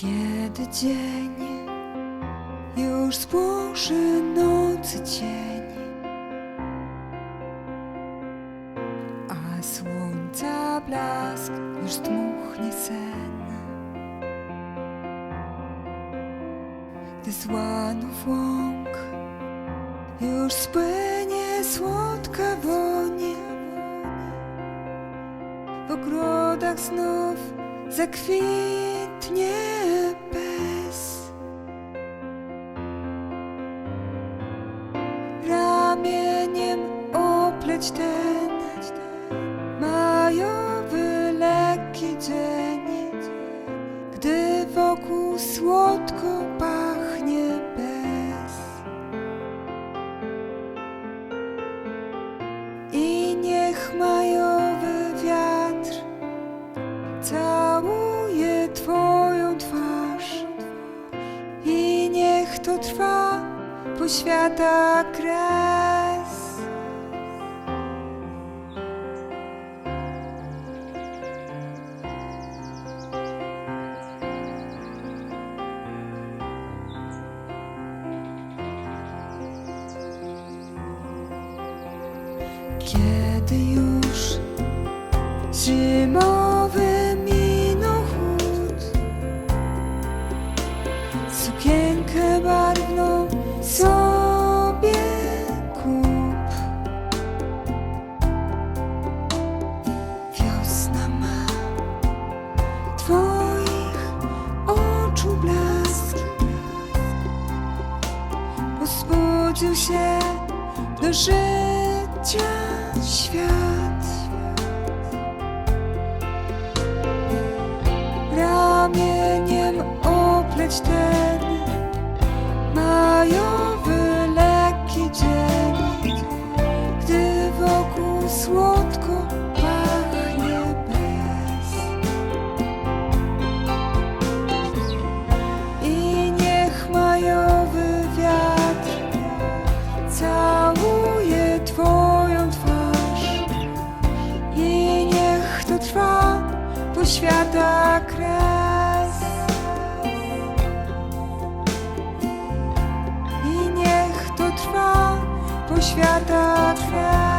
Kiedy dzień już spłoszy nocy cień, a słońca blask już dmuchnie sen. Gdy z łanów łąk już spłynie słodka woń, w ogrodach znów zakwitnie bez. Ramieniem opleć ten majowy lekki dzień, gdy wokół słodko świata kres. Kiedy już zimowy minął chłód Sukienkę Pozbudził się do życia świat. Ramieniem opleć ten świata kres. I niech to trwa po świata kres.